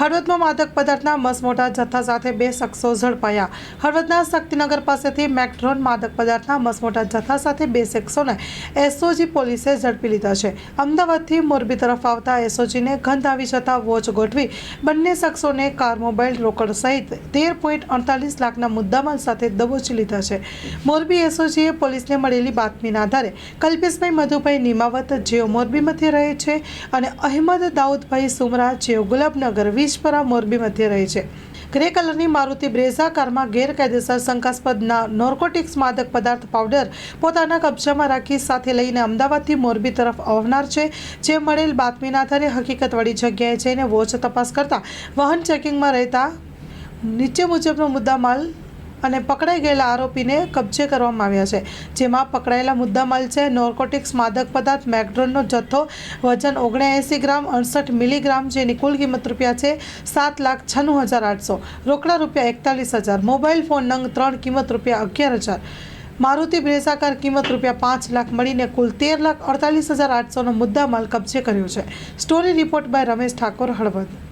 હળવદમાં માદક પદાર્થના મસમોટા જથ્થા સાથે બે શખ્સો ઝડપાયા. હળવદના શક્તિનગર પાસેથી મેક્ટ્રોન માદક પદાર્થના મસમોટા જથ્થા સાથે બે શખ્સોને એસઓજી પોલીસે ઝડપી લીધા છે. અમદાવાદથી મોરબી તરફ આવતા એસઓજીને ગંધ આવી જતા વોચ ગોઠવી બંને શખ્સોને કાર મોબાઈલ રોકડ સહિત તેર પોઈન્ટ અડતાલીસ લાખના મુદ્દામાલ સાથે દબોચી લીધા છે. મોરબી એસઓજીએ પોલીસને મળેલી બાતમીના આધારે કલ્પેશભાઈ મધુભાઈ નિમાવત જેઓ મોરબીમાંથી રહે છે અને અહેમદ દાઉદભાઈ સુમરા જેઓ ગુલાબનગર વીજપરા મોરબી મધ્ય રહે છે. ગ્રે કલરની મારુતિ બ્રેઝા કારમાં ગેરકાયદેસર શંકાસ્પદ નોર્કોટિક્સ માદક પદાર્થ પાવડર પોતાના કબજામાં રાખી સાથે લઈને અમદાવાદથી મોરબી તરફ આવનાર છે. જે મળેલ બાતમીના આધારે હકીકતવાળી જગ્યાએ જઈને વોચ તપાસ કરતા વાહન ચેકિંગમાં રહેતા નીચે મુજબનો મુદ્દામાલ અને પકડાઈ ગયેલા આરોપીને કબજે કરવામાં આવ્યા છે. જેમાં પકડાયેલા મુદ્દામાલ છે, નોર્કોટિક્સ માદક પદાર્થ, મેકડ્રોનનો જથ્થો, વજન ઓગણએંસી ગ્રામ, અડસઠ મિલીગ્રામ, જેની કુલ કિંમત રૂપિયા છે, સાત લાખ છન્નું હજાર આઠસો. રોકડા રૂપિયા એકતાલીસ હજાર. મોબાઈલ ફોન નંગ ત્રણ, કિંમત રૂપિયા અગિયાર હજાર. મારુતિ બ્રેઝાકાર કિંમત રૂપિયા પાંચ લાખ મળીને કુલ તેર લાખ અડતાલીસ હજાર આઠસોનો મુદ્દામાલ કબજે કર્યો છે. Story report by Ramesh Thakor, Halvad.